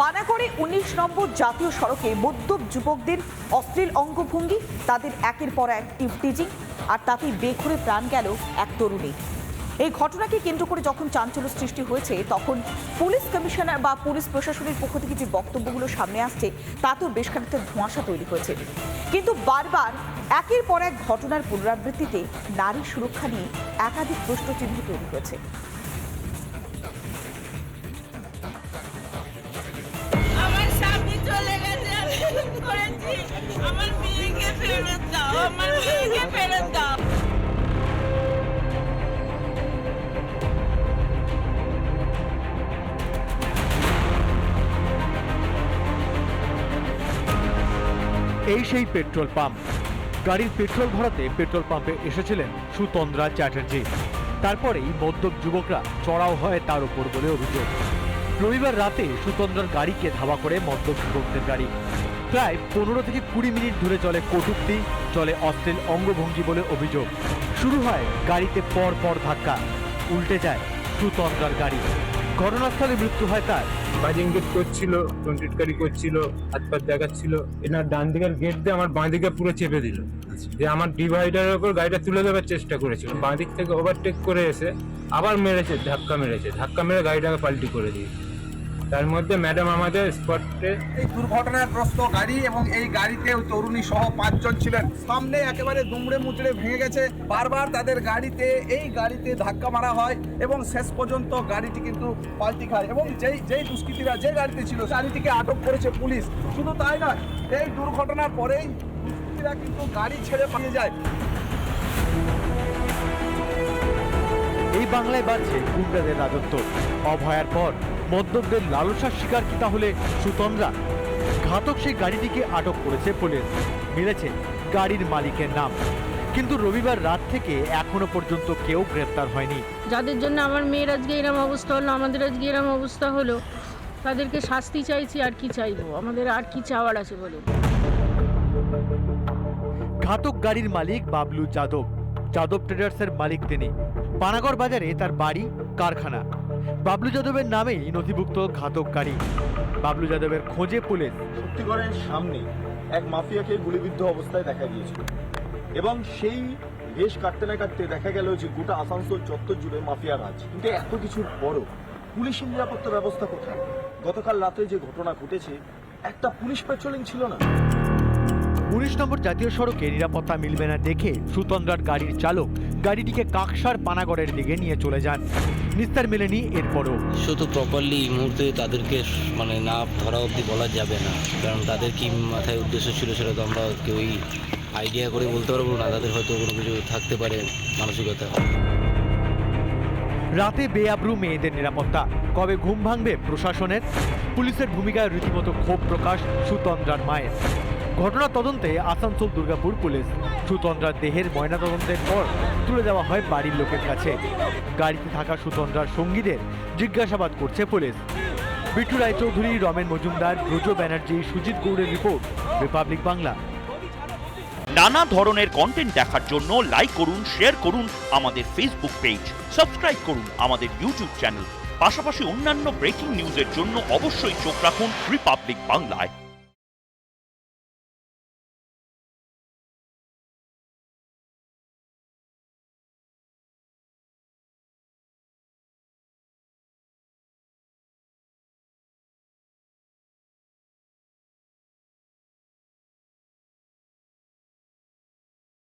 পানাগড়ে উনিশ নম্বর জাতীয় সড়কে মদ্যপ যুবকদের অশ্লীল অঙ্গভঙ্গি, তাদের একের পর এক টিজিং আর তাতে বেঘরে প্রাণ গেল এক তরুণী এই ঘটনাকে কেন্দ্র করে যখন চাঞ্চল্য সৃষ্টি হয়েছে, তখন পুলিশ কমিশনার বা পুলিশ প্রশাসনের পক্ষ থেকে যে বক্তব্যগুলো সামনে আসছে তাতেও বেশ খানিকটা ধোঁয়াশা তৈরি হয়েছে। কিন্তু বারবার একের পর এক ঘটনার পুনরাবৃত্তিতে নারী সুরক্ষা নিয়ে একাধিক প্রশ্নচিহ্ন তৈরি হয়েছে। আমার মেয়েকে ফেরত দাও, আমার মেয়েকে ফেরত দাও। এই সেই পেট্রোল পাম্প। গাড়ির পেট্রোল ভরাতে পেট্রোল পাম্পে এসেছিলেন সুতন্দ্রা চ্যাটার্জি। তারপরেই মদ্যপ যুবকরা চড়াও হয় তার উপর বলে অভিযোগ। রবিবার রাতে সুতন্দ্রার গাড়িকে ধাওয়া করে মদ্যপ যুবকদের গাড়ি। প্রায় পনেরো থেকে কুড়ি মিনিট ধরে চলে কটুক্তি, চলে অশ্লীল অঙ্গভঙ্গি বলে অভিযোগ। শুরু হয় গাড়িতে পর পর ধাক্কা, উল্টে যায় সুতন্দ্রার গাড়ি। ঘটনাস্থলে মৃত্যু হয় তার। বাজে ইঙ্গিত করছিল টন্টিটকারি করছিল, হাত পাত দেখাচ্ছিল। এনার ডান দিকের গেট দিয়ে আমার বাঁ দিকে পুরো চেপে দিল। যে আমার ডিভাইডারের ওপর গাড়িটা তুলে দেওয়ার চেষ্টা করেছিল। বাঁ দিক থেকে ওভারটেক করে এসে আবার মেরেছে, ধাক্কা মেরেছে। ধাক্কা মেরে গাড়িটাকে পাল্টি করে দিয়েছে। তার মধ্যে ম্যাডাম আমাদের স্পটে এই দুর্ঘটনাগ্রস্ত গাড়ি এবং এই গাড়িতে ওই তরুণী সহ পাঁচজন ছিলেন। সামনে একেবারে দুমড়ে মুচড়ে ভেঙে গেছে। বারবার তাদের গাড়িতে এই গাড়িতে ধাক্কা মারা হয় এবং শেষ পর্যন্ত গাড়িটি কিন্তু পাল্টি খায়। এবং যেই যেই দুষ্কৃতীরা যে গাড়িতে ছিল গাড়িটিকে আটক করেছে পুলিশ। শুধু তাই নয় এই দুর্ঘটনার পরেই দুষ্কৃতীরা কিন্তু গাড়ি ছেড়ে পালিয়ে যায়। এই বাংলায় বাড়ছে গুন্ডাদের রাজত্ব। অভয়ার পর মদ্যপদের লালসার শিকার কি তাহলে সুতন্দ্রা? ঘাতক সেই গাড়িটিকে আটক করেছে পুলিশ। মিলেছে গাড়ির মালিকের নাম। কিন্তু রবিবার রাত থেকে এখনও পর্যন্ত কেউ গ্রেপ্তার হয়নি। যাদের জন্য আমার মেয়ের আজকে এরম অবস্থা হলো আমাদের আজকে এরম অবস্থা হলো তাদেরকে শাস্তি চাইছি আর কি চাইব? আমাদের আর কি চাওয়ার আছে বলুন? ঘাতক গাড়ির মালিক বাবলু যাদব। যাদব ট্রেডার্সের মালিক তিনি। পানাগড় বাজারে তার বাড়ি কারখানা। বাবলু যাদবের নামেই নথিভুক্ত ঘাতককারী। বাবলু যাদবের খোঁজে পুলিশ শক্তিগড়ের সামনে এক মাফিয়াকে গুলিবিদ্ধ অবস্থায় দেখা গিয়েছিল। এবং সেই বেশ কাটতে না কাটতে দেখা গেল যে গোটা আসানসোল চত্বর জুড়ে মাফিয়া রাজ। কিন্তু এত কিছুর বড় পুলিশের নিরাপত্তা ব্যবস্থা কোথায়? গতকাল রাতে যে ঘটনা ঘটেছে, একটা পুলিশ পেট্রোলিং ছিল না? উনিশ নম্বর জাতীয় সড়কে নিরাপত্তা মিলবে না দেখে সুতন্দ্রার গাড়ির চালক গাড়িটিকে কাকসার পানাগড়ের দিকে নিয়ে চলে যান। নিস্তার মেলেনি এরপরও। শুধু প্রপারলি এই মুহূর্তে তাদেরকে মানে না ধরা অবধি বলা যাবে না। কারণ তাদের কি মাথায় উদ্দেশ্য ছিল সেটা তো আমরা কেউই আইডিয়া করে বলতে পারব না। তাদের হয়তো কোনো কিছু থাকতে পারে মানসিকতা। রাতে বেআব্রু মেয়েদের নিরাপত্তা। কবে ঘুম ভাঙবে প্রশাসনের? পুলিশের ভূমিকায় রীতিমতো ক্ষোভ প্রকাশ সুতন্দ্রার মায়ের। ঘটনা তদন্তে আসানসোল দুর্গাপুর পুলিশ। সুতন্দ্রার দেহের ময়নাতদন্তের পর তুলে দেওয়া হয় বাড়ির লোকের কাছে। গাড়িতে থাকা সুতন্দ্রার সঙ্গীদের জিজ্ঞাসাবাদ করছে পুলিশ। বিট্টু রায়চৌধুরী, রমেন মজুমদার, ব্রজ ব্যানার্জি, সুজিত গৌড়ের রিপোর্ট, রিপাবলিক বাংলা। নানা ধরনের কন্টেন্ট দেখার জন্য লাইক করুন শেয়ার করুন আমাদের ফেসবুক পেজ সাবস্ক্রাইব করুন আমাদের ইউটিউব চ্যানেল পাশাপাশি অন্যান্য ব্রেকিং নিউজের জন্য অবশ্যই চোখ রাখুন রিপাবলিক বাংলায়